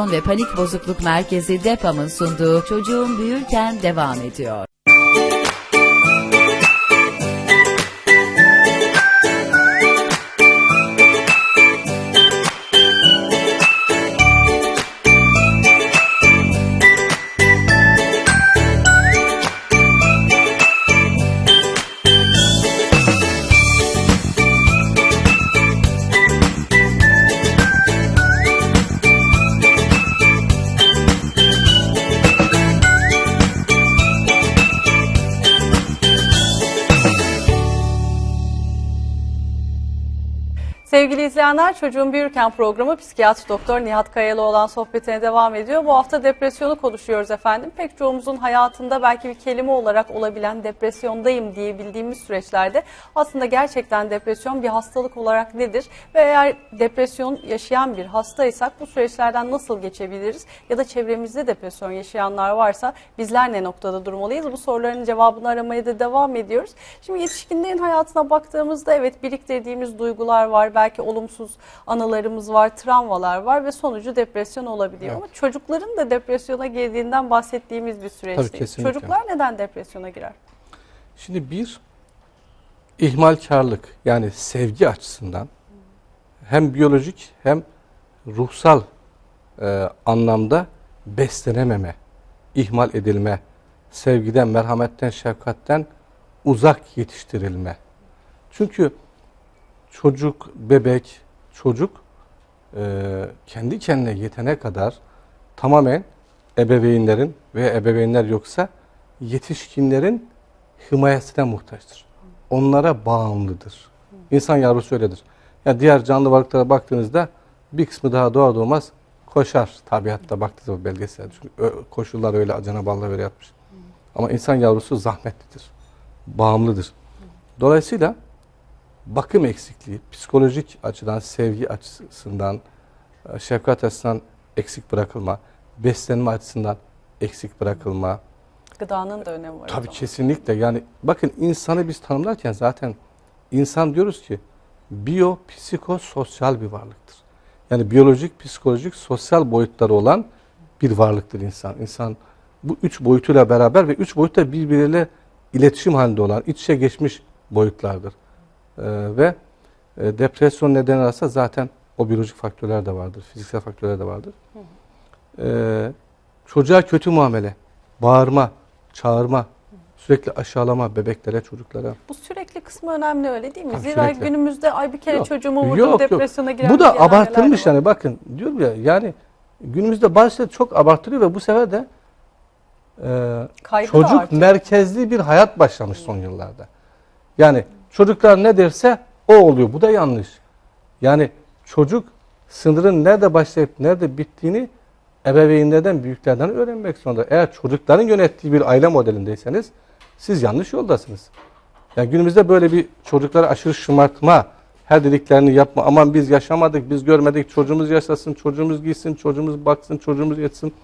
ve Panik Bozukluk Merkezi DEPAM'ın sunduğu Çocuğum Büyürken devam ediyor. İzleyenler, Çocuğun Büyürken programı psikiyatr doktor Nihat Kayalı olan sohbetine devam ediyor. Bu hafta depresyonu konuşuyoruz efendim. Pek çoğumuzun hayatında belki bir kelime olarak olabilen depresyondayım diyebildiğimiz süreçlerde aslında gerçekten depresyon bir hastalık olarak nedir? Ve eğer depresyon yaşayan bir hastaysak bu süreçlerden nasıl geçebiliriz? Ya da çevremizde depresyon yaşayanlar varsa bizler ne noktada durmalıyız? Bu soruların cevabını aramaya da devam ediyoruz. Şimdi yetişkinlerin hayatına baktığımızda evet biriktirdiğimiz duygular var, belki olumsuz anılarımız var, travmalar var ve sonucu depresyon olabiliyor. Evet. Ama çocukların da depresyona girdiğinden bahsettiğimiz bir süreçteyiz. Çocuklar neden depresyona girer? Şimdi bir ihmalkarlık yani sevgi açısından hem biyolojik hem ruhsal e, anlamda beslenememe, ihmal edilme, sevgiden, merhametten, şefkatten uzak yetiştirilme. Çünkü çocuk, bebek, çocuk e, kendi kendine yetene kadar tamamen ebeveynlerin veya ebeveynler yoksa yetişkinlerin himayesine muhtaçtır. Onlara bağımlıdır. İnsan yavrusu öyledir. Yani diğer canlı varlıklara baktığınızda bir kısmı daha doğar doğmaz koşar. Tabiatta baktığınızda belgesel. Çünkü koşullar öyle Cenab-ı Allah öyle yapmış. Ama insan yavrusu zahmetlidir. Bağımlıdır. Dolayısıyla bakım eksikliği, psikolojik açıdan, sevgi açısından, e, şefkat açısından eksik bırakılma, beslenme açısından eksik bırakılma. Gıdanın da önemi var. Tabii kesinlikle. Yani bakın insanı biz tanımlarken zaten insan diyoruz ki biyo, psikososyal bir varlıktır. Yani biyolojik, psikolojik, sosyal boyutları olan bir varlıktır insan. İnsan bu üç boyutuyla beraber ve üç boyutta birbiriyle iletişim halinde olan, iç içe geçmiş boyutlardır. Ee, ve e, depresyon nedeni arasında zaten o biyolojik faktörler de vardır, fiziksel faktörler de vardır. Ee, çocuğa kötü muamele, bağırma, çağırma, sürekli aşağılama bebeklere, çocuklara. Bu sürekli kısmı önemli öyle değil mi? Tabii Zira sürekli. günümüzde ay bir kere Yok. çocuğumu vurdum Yok, depresyona giren Bu da abartılmış yani bakın diyorum ya yani günümüzde bazı çok abartılıyor ve bu sefer de e, Kaygı çocuk merkezli bir hayat başlamış son yıllarda. Yani çocuklar ne derse o oluyor. Bu da yanlış. Yani çocuk sınırın nerede başlayıp nerede bittiğini ebeveynlerden, büyüklerden öğrenmek zorunda. Eğer çocukların yönettiği bir aile modelindeyseniz siz yanlış yoldasınız. Yani günümüzde böyle bir çocuklara aşırı şımartma, her dediklerini yapma, aman biz yaşamadık, biz görmedik, çocuğumuz yaşasın, çocuğumuz giysin, çocuğumuz baksın, çocuğumuz yetsin.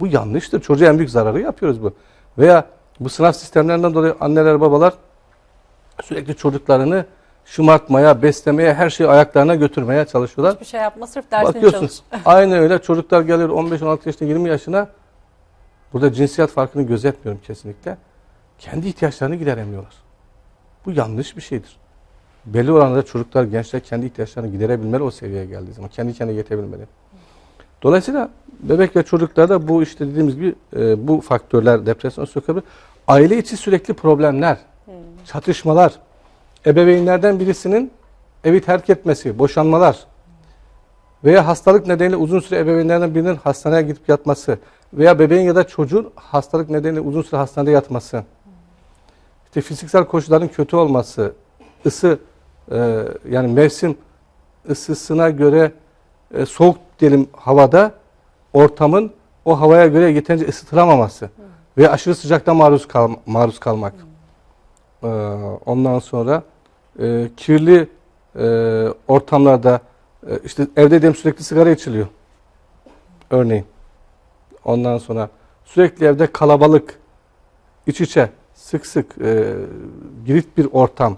Bu yanlıştır. Çocuğa en büyük zararı yapıyoruz bu. Veya bu sınav sistemlerinden dolayı anneler, babalar sürekli çocuklarını şımartmaya, beslemeye, her şeyi ayaklarına götürmeye çalışıyorlar. Hiçbir şey yapma sırf dersini çalış. aynı öyle çocuklar gelir 15-16 yaşında 20 yaşına burada cinsiyet farkını gözetmiyorum kesinlikle. Kendi ihtiyaçlarını gideremiyorlar. Bu yanlış bir şeydir. Belli oranda çocuklar, gençler kendi ihtiyaçlarını giderebilmeli o seviyeye geldiği zaman. Kendi kendine yetebilmeli. Dolayısıyla bebek ve çocuklarda bu işte dediğimiz gibi e, bu faktörler depresyon sokabilir. Aile içi sürekli problemler, çatışmalar, ebeveynlerden birisinin evi terk etmesi, boşanmalar, veya hastalık nedeniyle uzun süre ebeveynlerden birinin hastaneye gidip yatması veya bebeğin ya da çocuğun hastalık nedeniyle uzun süre hastanede yatması, işte fiziksel koşulların kötü olması, ısı e, yani mevsim ısısına göre e, soğuk diyelim havada ortamın o havaya göre yeterince ısıtılamaması veya aşırı sıcakta maruz kal maruz kalmak. E, ondan sonra e, kirli e, ortamlarda e, işte evde diyelim sürekli sigara içiliyor. Örneğin. Ondan sonra sürekli evde kalabalık, iç içe, sık sık e, girit bir ortam,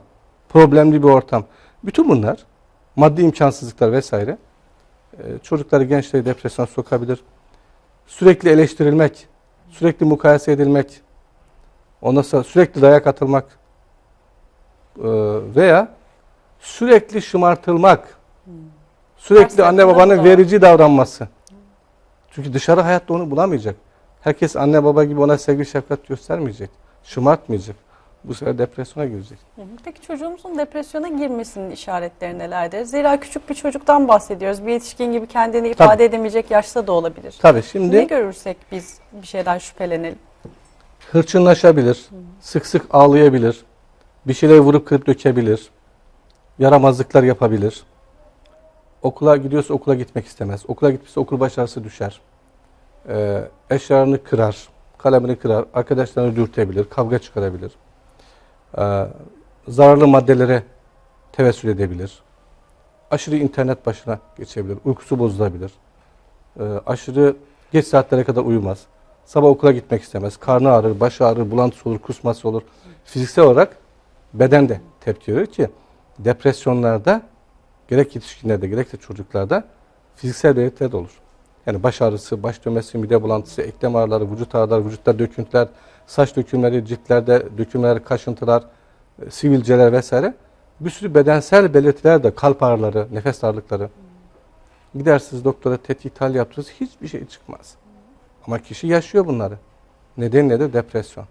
problemli bir ortam. Bütün bunlar maddi imkansızlıklar vesaire e, çocukları, gençleri depresyona sokabilir. sürekli eleştirilmek, sürekli mukayese edilmek, ondan sonra sürekli dayak atılmak veya sürekli şımartılmak, sürekli anne babanın verici davranması. Çünkü dışarı hayatta onu bulamayacak. Herkes anne baba gibi ona sevgi şefkat göstermeyecek, şımartmayacak. Bu sefer depresyona girecek. Hı hı. Peki çocuğumuzun depresyona girmesinin işaretleri nelerdir? Zira küçük bir çocuktan bahsediyoruz. Bir yetişkin gibi kendini ifade Tabii. edemeyecek yaşta da olabilir. Tabii Ne şimdi görürsek biz bir şeyden şüphelenelim. hırçınlaşabilir, sık sık ağlayabilir, bir şeyleri vurup kırıp dökebilir, yaramazlıklar yapabilir. Okula gidiyorsa okula gitmek istemez. Okula gitmişse okul başarısı düşer. Ee, eşyalarını kırar, kalemini kırar, arkadaşlarını dürtebilir, kavga çıkarabilir. Ee, zararlı maddelere tevessül edebilir. Aşırı internet başına geçebilir, uykusu bozulabilir. Ee, aşırı geç saatlere kadar uyumaz. Sabah okula gitmek istemez. Karnı ağrır, başı ağrır, bulantısı olur, kusması olur. Fiziksel olarak beden de tepki verir ki depresyonlarda gerek yetişkinlerde gerek de çocuklarda fiziksel belirtiler de olur. Yani baş ağrısı, baş dönmesi, mide bulantısı, eklem ağrıları, vücut ağrıları, vücutta döküntüler, saç dökümleri, ciltlerde dökümler, kaşıntılar, e, sivilceler vesaire. Bir sürü bedensel belirtiler de kalp ağrıları, nefes darlıkları. Gidersiniz doktora tetkik tahlil yaptırırız hiçbir şey çıkmaz. Ama kişi yaşıyor bunları. Neden nedir? Depresyon.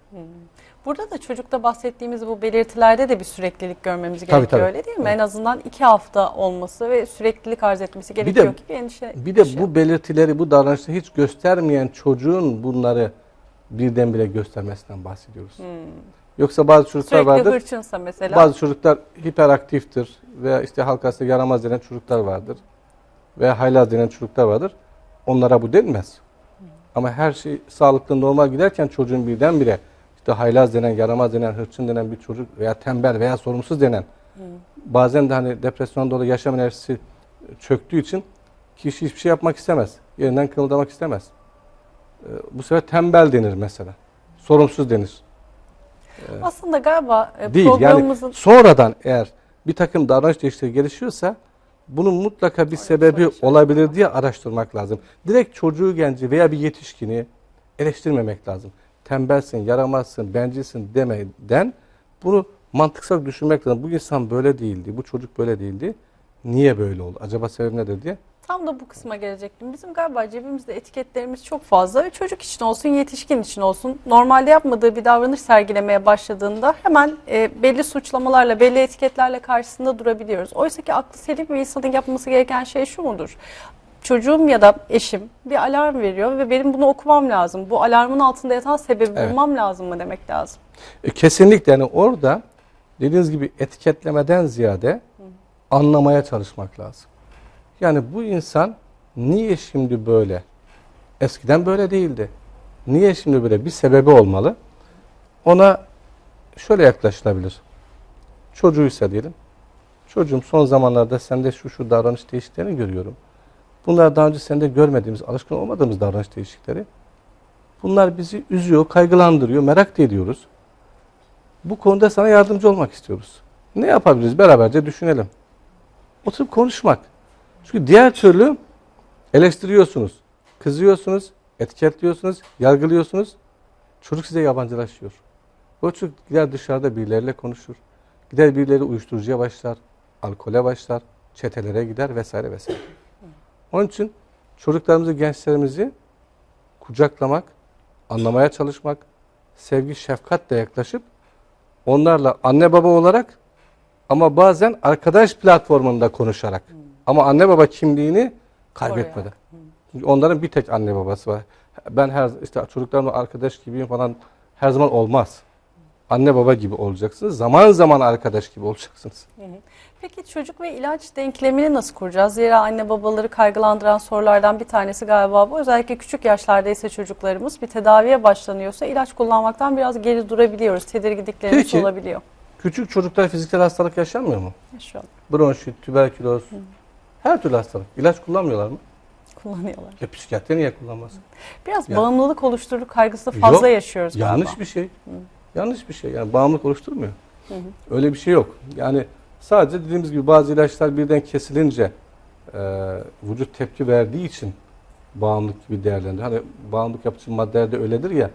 Burada da çocukta bahsettiğimiz bu belirtilerde de bir süreklilik görmemiz Tabii, gerekiyor tabii. öyle değil mi? En azından iki hafta olması ve süreklilik arz etmesi gerekiyor de- ki bir endişe. Bir de bu belirtileri, bu davranışları hiç göstermeyen çocuğun bunları birdenbire göstermesinden bahsediyoruz. Yoksa bazı çocuklar sürekli vardır. hırçınsa mesela. Bazı çocuklar hiperaktiftir veya işte halk arasında yaramaz denen çocuklar vardır. Veya haylaz denen çocuklar vardır. Onlara bu denmez. Ama her şey sağlıklı normal giderken çocuğun birdenbire işte haylaz denen, yaramaz denen, hırçın denen bir çocuk veya tembel veya sorumsuz denen bazen de hani depresyon dolayı yaşam enerjisi çöktüğü için kişi hiçbir şey yapmak istemez. Yerinden kımıldamak istemez. Ee, Bu sefer tembel denir mesela. Sorumsuz denir. Aslında galiba e, Değil yani programımızın sonradan eğer bir takım davranış değişiklikleri gelişiyorsa bunun mutlaka bir sebebi olabilir diye araştırmak lazım. Direkt çocuğu genci veya bir yetişkini eleştirmemek lazım. Tembelsin, yaramazsın, bencilsin demeden bunu mantıksal düşünmek lazım. Bu insan böyle değildi, bu çocuk böyle değildi. Niye böyle oldu? Acaba sebep nedir diye. Tam da bu kısma gelecektim. Bizim galiba cebimizde etiketlerimiz çok fazla çocuk için olsun, yetişkin için olsun normalde yapmadığı bir davranış sergilemeye başladığında hemen e, belli suçlamalarla, belli etiketlerle karşısında durabiliyoruz. Oysa ki aklı selim bir insanın yapması gereken şey şu mudur? Çocuğum ya da eşim bir alarm veriyor ve benim bunu okumam lazım. Bu alarmın altında yatan sebebi Evet. bulmam lazım mı demek lazım. E, kesinlikle yani orada dediğiniz gibi etiketlemeden ziyade anlamaya çalışmak lazım. Yani bu insan niye şimdi böyle? Eskiden böyle değildi. Niye şimdi böyle? Bir sebebi olmalı. Ona şöyle yaklaşılabilir. Çocuğuysa diyelim. Çocuğum son zamanlarda sende şu şu davranış değişikliklerini görüyorum. Bunlar daha önce sende görmediğimiz, alışkın olmadığımız davranış değişiklikleri. Bunlar bizi üzüyor, kaygılandırıyor, merak ediyoruz. Bu konuda sana yardımcı olmak istiyoruz. Ne yapabiliriz? Beraberce düşünelim. Oturup konuşmak. Çünkü diğer türlü eleştiriyorsunuz, kızıyorsunuz, etiketliyorsunuz, yargılıyorsunuz. Çocuk size yabancılaşıyor. O çocuk gider dışarıda birileriyle konuşur. Gider birileri uyuşturucuya başlar, alkole başlar, çetelere gider vesaire vesaire. Onun için çocuklarımızı, gençlerimizi kucaklamak, anlamaya çalışmak, sevgi, şefkatle yaklaşıp onlarla anne baba olarak ama bazen arkadaş platformunda konuşarak ama anne baba kimliğini kaybetmeden. Çünkü onların bir tek anne babası var. Ben her işte çocuklarımla arkadaş gibiyim falan her zaman olmaz. Anne baba gibi olacaksınız. Zaman zaman arkadaş gibi olacaksınız. Peki çocuk ve ilaç denklemini nasıl kuracağız? Zira anne babaları kaygılandıran sorulardan bir tanesi galiba bu. Özellikle küçük yaşlarda ise çocuklarımız bir tedaviye başlanıyorsa ilaç kullanmaktan biraz geri durabiliyoruz. Tedirginliklerimiz Peki. olabiliyor. Küçük çocuklar fiziksel hastalık yaşamıyor mu? An Bronşit, tüberküloz, her türlü hastalık. İlaç kullanmıyorlar mı? kullanıyorlar. E psikiyatri niye kullanmaz? Biraz Ya- bağımlılık oluşturur kaygısı fazla Yok, yaşıyoruz galiba. Yanlış bir şey. Yanlış bir şey. Yani bağımlılık oluşturmuyor. Öyle bir şey yok. Yani sadece dediğimiz gibi bazı ilaçlar birden kesilince e, vücut tepki verdiği için bağımlılık gibi değerlendiriyor. Hani bağımlılık yapıcı maddelerde öyledir ya,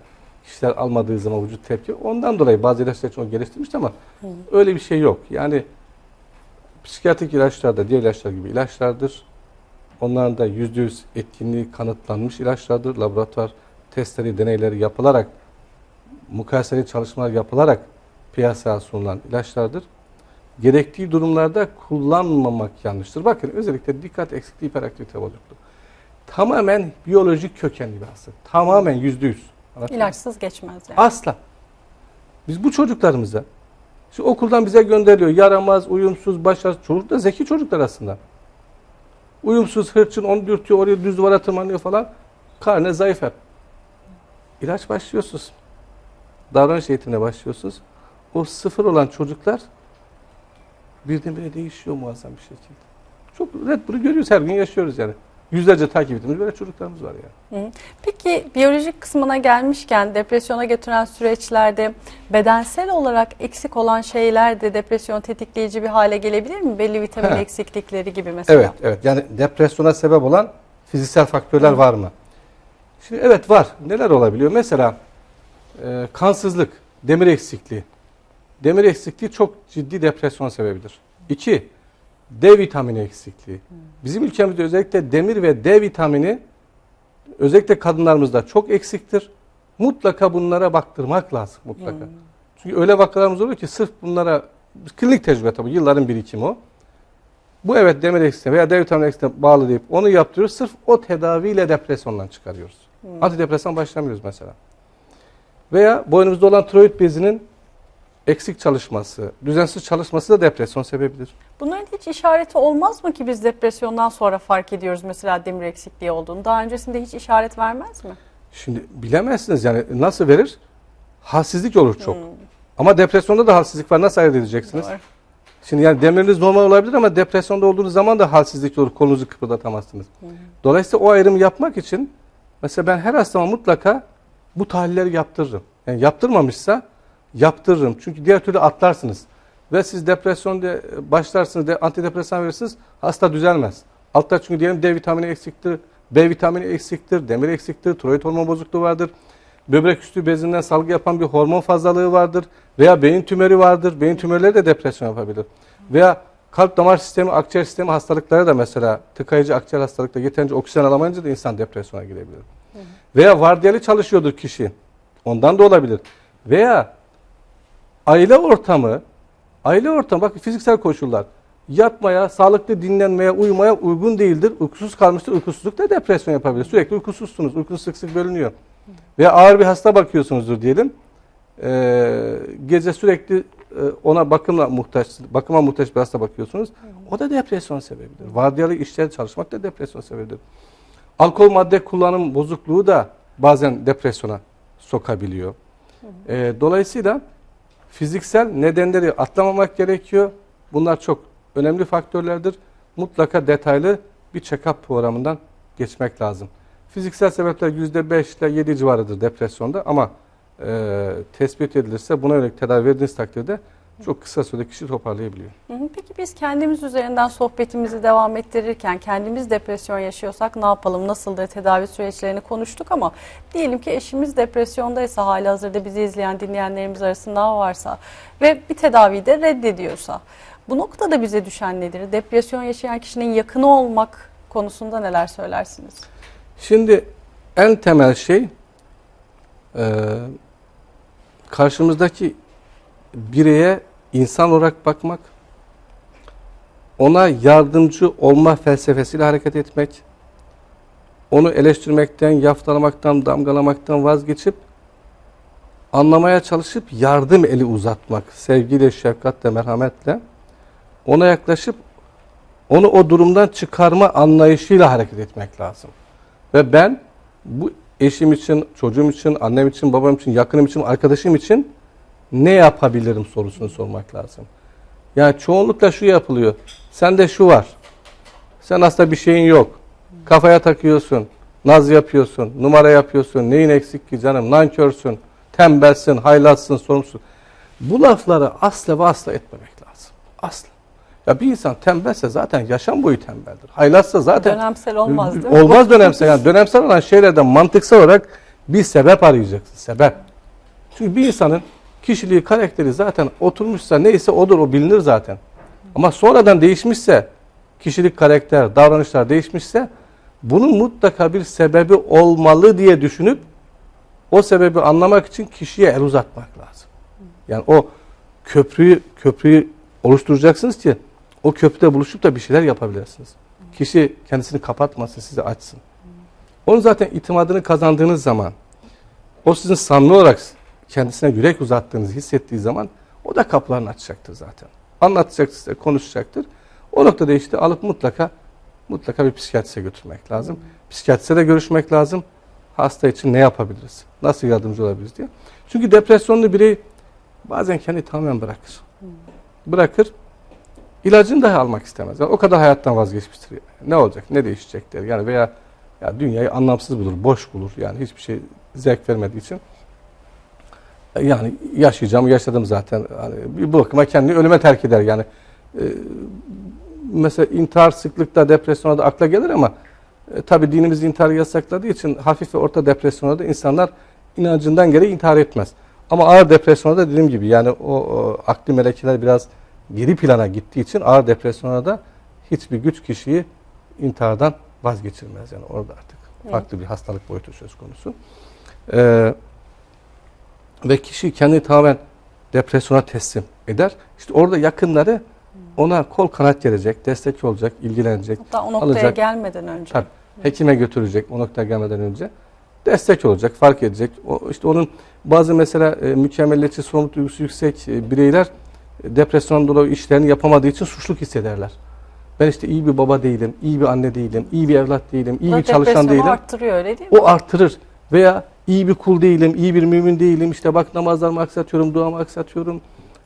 kişiler almadığı zaman vücut tepki. Ondan dolayı bazı ilaçlar için o geliştirmiş ama öyle bir şey yok. Yani psikiyatrik ilaçlar da diğer ilaçlar gibi ilaçlardır. Onların da yüzde yüz etkinliği kanıtlanmış ilaçlardır. Laboratuvar testleri, deneyleri yapılarak, mukayeseli çalışmalar yapılarak piyasaya sunulan ilaçlardır. Gerektiği durumlarda kullanmamak yanlıştır. Bakın özellikle dikkat eksikliği hiperaktivite bozukluğu. Tamamen biyolojik kökenli bir hastalık. Tamamen yüzde yüz. İlaçsız geçmez yani. Asla. Biz bu çocuklarımıza şu okuldan bize gönderiliyor. Yaramaz, uyumsuz, başarısız. Çocuk da zeki çocuklar aslında. Uyumsuz, hırçın, onu dürtüyor, oraya düz duvara tırmanıyor falan. Karne zayıf hep. İlaç başlıyorsunuz. Davranış eğitimine başlıyorsunuz. O sıfır olan çocuklar birdenbire değişiyor muazzam bir şekilde. Çok net bunu görüyoruz. Her gün yaşıyoruz yani. Yüzlerce takip ettiğimiz böyle çocuklarımız var yani. Hı. Peki biyolojik kısmına gelmişken depresyona götüren süreçlerde bedensel olarak eksik olan şeyler de depresyon tetikleyici bir hale gelebilir mi? Belli vitamin He. eksiklikleri gibi mesela. Evet, evet. Yani depresyona sebep olan fiziksel faktörler var mı? Şimdi evet var. Neler olabiliyor? Mesela e, kansızlık, demir eksikliği. Demir eksikliği çok ciddi depresyon sebebidir. İki, D vitamini eksikliği. Bizim ülkemizde özellikle demir ve D vitamini özellikle kadınlarımızda çok eksiktir. Mutlaka bunlara baktırmak lazım mutlaka. Çünkü öyle vakalarımız oluyor ki sırf bunlara klinik tecrübe tabii yılların birikimi o. Bu evet demir eksikliğine veya D vitamini eksikliğine bağlı deyip onu yaptırıyoruz. Sırf o tedaviyle depresyondan çıkarıyoruz. Antidepresan başlamıyoruz mesela. Veya boynumuzda olan tiroid bezinin eksik çalışması, düzensiz çalışması da depresyon sebebidir. Bunların hiç işareti olmaz mı ki biz depresyondan sonra fark ediyoruz mesela demir eksikliği olduğunu? Daha öncesinde hiç işaret vermez mi? Şimdi bilemezsiniz yani nasıl verir? Halsizlik olur çok. Ama depresyonda da halsizlik var. Nasıl ayırt edeceksiniz? Doğru. Şimdi yani demiriniz normal olabilir ama depresyonda olduğunuz zaman da halsizlik olur. Kolunuzu kıpırdatamazsınız. Dolayısıyla o ayrımı yapmak için mesela ben her hastama mutlaka bu tahlilleri yaptırırım. Yani yaptırmamışsa yaptırırım. Çünkü diğer türlü atlarsınız. Ve siz depresyonda başlarsınız, de, antidepresan verirsiniz, hasta düzelmez. Altta çünkü diyelim D vitamini eksiktir, B vitamini eksiktir, demir eksiktir, tiroid hormon bozukluğu vardır. Böbrek üstü bezinden salgı yapan bir hormon fazlalığı vardır. Veya beyin tümörü vardır. Beyin tümörleri de depresyon yapabilir. Veya kalp damar sistemi, akciğer sistemi hastalıkları da mesela tıkayıcı akciğer hastalıkta yeterince oksijen alamayınca da insan depresyona girebilir. Veya vardiyalı çalışıyordur kişi. Ondan da olabilir. Veya aile ortamı, aile ortamı bak fiziksel koşullar yatmaya, sağlıklı dinlenmeye, uyumaya uygun değildir. Uykusuz kalmıştır. Uykusuzluk da depresyon yapabilir. Sürekli uykusuzsunuz. Uykunuz sık sık bölünüyor. Veya ağır bir hasta bakıyorsunuzdur diyelim. Ee, gece sürekli e, ona bakımla muhtaç, bakıma muhtaç bir hasta bakıyorsunuz. O da depresyon sebebidir. Vardiyalı işler çalışmak da depresyon sebebidir. Alkol madde kullanım bozukluğu da bazen depresyona sokabiliyor. Ee, dolayısıyla fiziksel nedenleri atlamamak gerekiyor. Bunlar çok önemli faktörlerdir. Mutlaka detaylı bir check-up programından geçmek lazım. Fiziksel sebepler %5 ile 7 civarıdır depresyonda ama e, tespit edilirse buna yönelik tedavi verdiğiniz takdirde çok kısa sürede kişi toparlayabiliyor. Peki biz kendimiz üzerinden sohbetimizi devam ettirirken kendimiz depresyon yaşıyorsak ne yapalım, nasıldır tedavi süreçlerini konuştuk ama diyelim ki eşimiz depresyondaysa hali hazırda bizi izleyen dinleyenlerimiz arasında varsa ve bir tedaviyi de reddediyorsa bu noktada bize düşen nedir? Depresyon yaşayan kişinin yakını olmak konusunda neler söylersiniz? Şimdi en temel şey e, karşımızdaki bireye insan olarak bakmak, ona yardımcı olma felsefesiyle hareket etmek, onu eleştirmekten, yaftalamaktan, damgalamaktan vazgeçip anlamaya çalışıp yardım eli uzatmak, sevgiyle, şefkatle, merhametle ona yaklaşıp onu o durumdan çıkarma anlayışıyla hareket etmek lazım. Ve ben bu eşim için, çocuğum için, annem için, babam için, yakınım için, arkadaşım için ne yapabilirim sorusunu sormak lazım. Yani çoğunlukla şu yapılıyor. Sende şu var. Sen aslında bir şeyin yok. Kafaya takıyorsun. Naz yapıyorsun. Numara yapıyorsun. Neyin eksik ki canım? Nankörsün. Tembelsin. Haylazsın. Sorumsuz. Bu lafları asla ve asla etmemek lazım. Asla. Ya bir insan tembelse zaten yaşam boyu tembeldir. Haylazsa zaten Dönemsel olmaz değil mi? Olmaz dönemsel. Yani dönemsel olan şeylerden mantıksal olarak bir sebep arayacaksın. Sebep. Çünkü bir insanın kişiliği, karakteri zaten oturmuşsa neyse odur, o bilinir zaten. Ama sonradan değişmişse, kişilik, karakter, davranışlar değişmişse bunun mutlaka bir sebebi olmalı diye düşünüp o sebebi anlamak için kişiye el uzatmak lazım. Yani o köprüyü köprüyü oluşturacaksınız ki o köprüde buluşup da bir şeyler yapabilirsiniz. Kişi kendisini kapatmasın, sizi açsın. Onun zaten itimadını kazandığınız zaman, o sizin samimi olarak kendisine yürek uzattığınızı hissettiği zaman o da kapılarını açacaktır zaten. Anlatacaktır size, konuşacaktır. O noktada işte alıp mutlaka mutlaka bir psikiyatriste götürmek lazım. Psikiyatriste de görüşmek lazım. Hasta için ne yapabiliriz? Nasıl yardımcı olabiliriz diye. Çünkü depresyonlu birey bazen kendi tamamen bırakır. Bırakır. İlacını dahi almak istemez. Yani o kadar hayattan vazgeçmiştir. Yani. Ne olacak? Ne değişecek der. Yani veya ya dünyayı anlamsız bulur, boş bulur. Yani hiçbir şey zevk vermediği için. Yani yaşayacağım, yaşadım zaten. Hani bir bakıma kendini ölüme terk eder. Yani e, mesela intihar sıklıkta depresyona da akla gelir ama e, tabi dinimiz intiharı yasakladığı için hafif ve orta depresyona da insanlar inancından gereği intihar etmez. Ama ağır depresyona da dediğim gibi yani o, o akli melekeler biraz geri plana gittiği için ağır depresyona da hiçbir güç kişiyi intihardan vazgeçirmez. Yani orada artık farklı bir hastalık boyutu söz konusu. Ee, ve kişi kendini tamamen depresyona teslim eder. İşte orada yakınları ona kol kanat gelecek, destek olacak, ilgilenecek. Hatta o noktaya alacak. gelmeden önce. Tabii. Hekime götürecek o noktaya gelmeden önce. Destek olacak, fark edecek. O, işte onun bazı mesela e, mükemmeliyetçi sorumluluk duygusu yüksek e, bireyler e, depresyon dolayı işlerini yapamadığı için suçluluk hissederler. Ben işte iyi bir baba değilim, iyi bir anne değilim, iyi bir evlat değilim, iyi Bu da bir çalışan değilim. arttırıyor öyle değil mi? O artırır. Veya iyi bir kul değilim, iyi bir mümin değilim. İşte bak namazlarımı aksatıyorum, duamı aksatıyorum.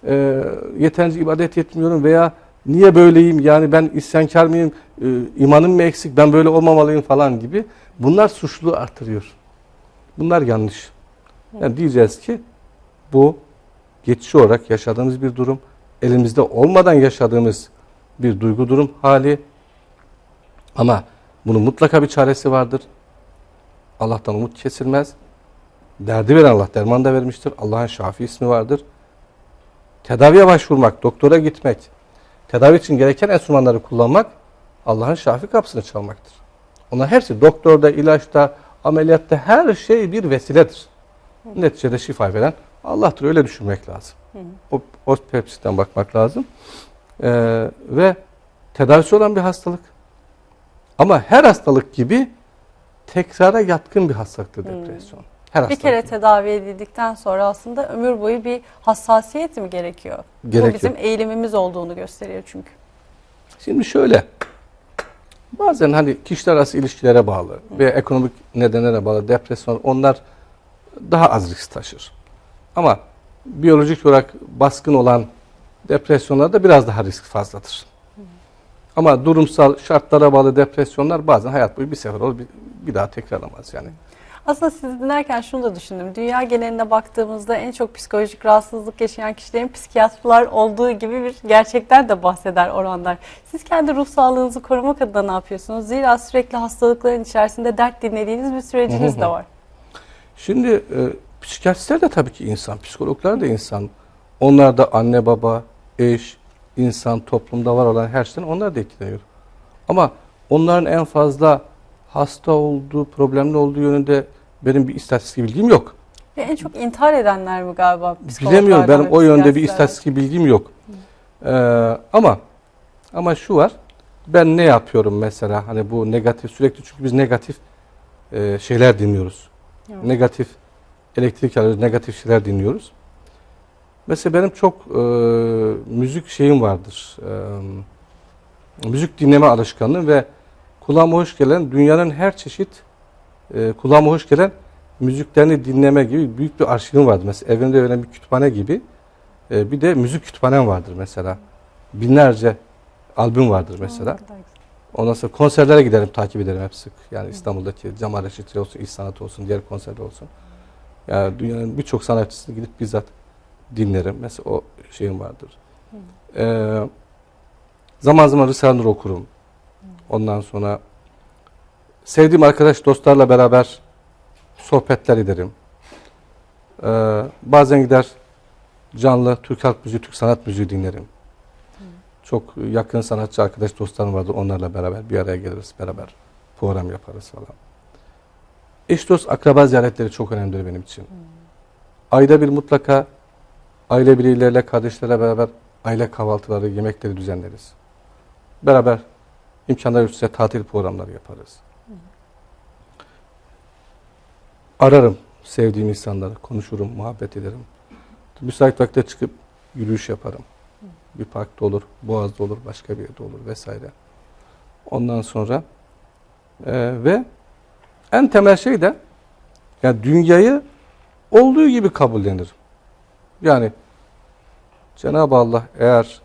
E, yeterince ibadet etmiyorum veya niye böyleyim? Yani ben isyankar mıyım? E, imanım mı eksik? Ben böyle olmamalıyım falan gibi. Bunlar suçluluğu artırıyor. Bunlar yanlış. Yani diyeceğiz ki bu geçici olarak yaşadığımız bir durum. Elimizde olmadan yaşadığımız bir duygu durum hali. Ama bunun mutlaka bir çaresi vardır. Allah'tan umut kesilmez. Derdi veren Allah derman da vermiştir. Allah'ın şafi ismi vardır. Tedaviye başvurmak, doktora gitmek, tedavi için gereken enstrümanları kullanmak Allah'ın şafi kapısını çalmaktır. Onlar hepsi doktorda, ilaçta, ameliyatta her şey bir vesiledir. Neticede şifa veren Allah'tır. Öyle düşünmek lazım. O, o perspektiften bakmak lazım. Ee, ve tedavisi olan bir hastalık. Ama her hastalık gibi tekrara yatkın bir hastalıktır depresyon. Her Bir kere gibi. tedavi edildikten sonra aslında ömür boyu bir hassasiyet mi gerekiyor? Bu Gerekiyor. bizim eğilimimiz olduğunu gösteriyor çünkü. Şimdi şöyle. Bazen hani kişiler arası ilişkilere bağlı ve ekonomik nedenlere bağlı depresyon onlar daha az risk taşır. Ama biyolojik olarak baskın olan depresyonlarda biraz daha risk fazladır. Ama durumsal şartlara bağlı depresyonlar bazen hayat boyu bir sefer olur bir, bir daha tekrarlamaz yani. Aslında sizi dinlerken şunu da düşündüm. Dünya geneline baktığımızda en çok psikolojik rahatsızlık yaşayan kişilerin psikiyatrlar olduğu gibi bir gerçekten de bahseder oranlar. Siz kendi ruh sağlığınızı korumak adına ne yapıyorsunuz? Zira sürekli hastalıkların içerisinde dert dinlediğiniz bir süreciniz de var. Şimdi e, psikiyatristler de tabii ki insan, psikologlar da insan. Onlar da anne baba, eş, insan, toplumda var olan her şeyden onlar da etkileniyor. Ama onların en fazla hasta olduğu, problemli olduğu yönünde benim bir istatistik bilgim yok. Ve en çok intihar edenler mi galiba Bilemiyorum benim o yönde bir istatistik bilgim yok. Ee, ama ama şu var. Ben ne yapıyorum mesela hani bu negatif sürekli çünkü biz negatif e, şeyler dinliyoruz. Evet. Negatif elektrik alıyoruz, negatif şeyler dinliyoruz. Mesela benim çok e, müzik şeyim vardır. E, müzik dinleme alışkanlığı ve kulağıma hoş gelen dünyanın her çeşit e, kulağıma hoş gelen müziklerini dinleme gibi büyük bir arşivim vardır. Mesela evimde böyle bir kütüphane gibi. E, bir de müzik kütüphanem vardır mesela. Binlerce albüm vardır mesela. Ondan sonra konserlere giderim, takip ederim hep sık. Yani İstanbul'daki Cemal Reşit olsun, İş Sanatı olsun, diğer konserler olsun. Yani dünyanın birçok sanatçısını gidip bizzat dinlerim. Mesela o şeyim vardır. Ee, Zaman zaman Risale-i Nur okurum. Ondan sonra sevdiğim arkadaş dostlarla beraber sohbetler ederim. Ee, bazen gider canlı Türk halk müziği, Türk sanat müziği dinlerim. Çok yakın sanatçı arkadaş dostlarım vardı. Onlarla beraber bir araya geliriz. Beraber program yaparız falan. Eş dost akraba ziyaretleri çok önemlidir benim için. Ayda bir mutlaka aile bireyleriyle, kardeşlerle beraber aile kahvaltıları, yemekleri düzenleriz. Beraber imkanlar ölçüsünde tatil programları yaparız. Ararım sevdiğim insanları, konuşurum, muhabbet ederim. Müsait vakitte çıkıp yürüyüş yaparım. Bir parkta olur, boğazda olur, başka bir yerde olur vesaire. Ondan sonra e, ve en temel şey de yani dünyayı olduğu gibi kabullenir. Yani Cenab-ı Allah eğer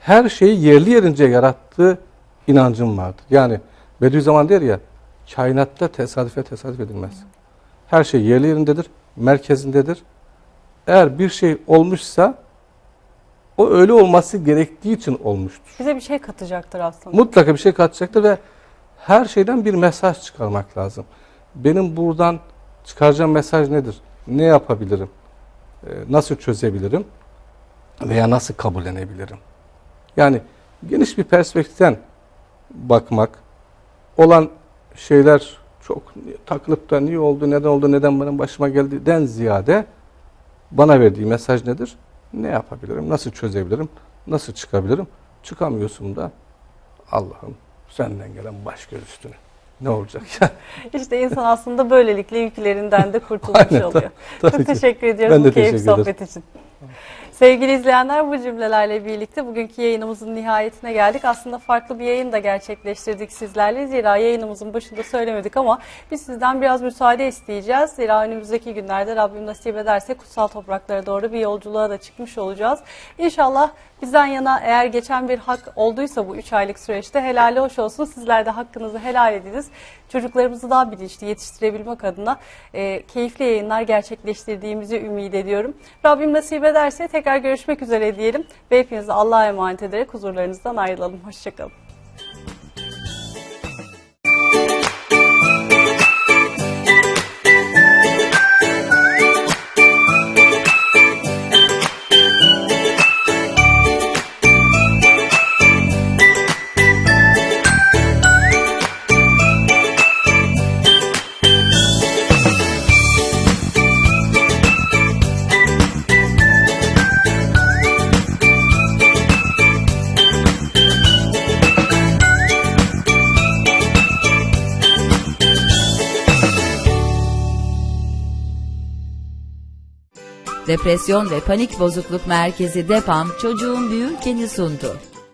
her şeyi yerli yerince yarattığı inancım vardır. Yani Bediüzzaman der ya kainatta tesadüfe tesadüf edilmez. Her şey yerli yerindedir, merkezindedir. Eğer bir şey olmuşsa o öyle olması gerektiği için olmuştur. Bize bir şey katacaktır aslında. Mutlaka bir şey katacaktır ve her şeyden bir mesaj çıkarmak lazım. Benim buradan çıkaracağım mesaj nedir? Ne yapabilirim? Ee, Nasıl çözebilirim? Veya nasıl kabullenebilirim? Yani geniş bir perspektiften bakmak, olan şeyler çok takılıp da niye oldu, neden oldu, neden benim başıma geldi den ziyade bana verdiği mesaj nedir? Ne yapabilirim? Nasıl çözebilirim? Nasıl çıkabilirim? Çıkamıyorsun da Allah'ım senden gelen baş göz üstüne. Ne olacak ya? İşte insan aslında böylelikle yüklerinden de kurtulmuş Aynen, oluyor. tabii Çok ki. teşekkür ediyoruz Ben bu ederim. sohbet için. Sevgili izleyenler bu cümlelerle birlikte bugünkü yayınımızın nihayetine geldik. Aslında farklı bir yayın da gerçekleştirdik sizlerle. Zira yayınımızın başında söylemedik ama biz sizden biraz müsaade isteyeceğiz. Zira önümüzdeki günlerde Rabbim nasip ederse kutsal topraklara doğru bir yolculuğa da çıkmış olacağız. İnşallah bizden yana eğer geçen bir hak olduysa bu 3 aylık süreçte helali hoş olsun. Sizler de hakkınızı helal ediniz. Çocuklarımızı daha bilinçli yetiştirebilmek adına e, keyifli yayınlar gerçekleştirdiğimizi ümit ediyorum. Rabbim nasip ederse tekrar görüşmek üzere diyelim ve hepinizi Allah'a emanet ederek huzurlarınızdan ayrılalım. Hoşçakalın. Depresyon ve Panik Bozukluk Merkezi DEPAM çocuğun büyürkeni sundu.